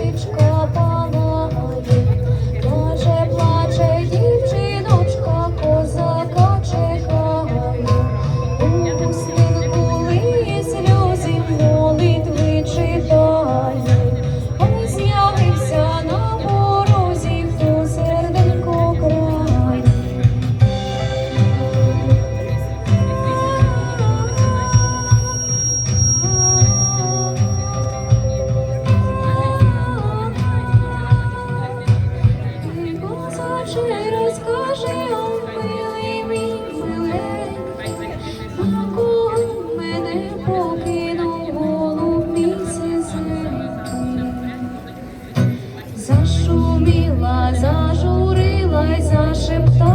Książeczką зажурилась, зашептала.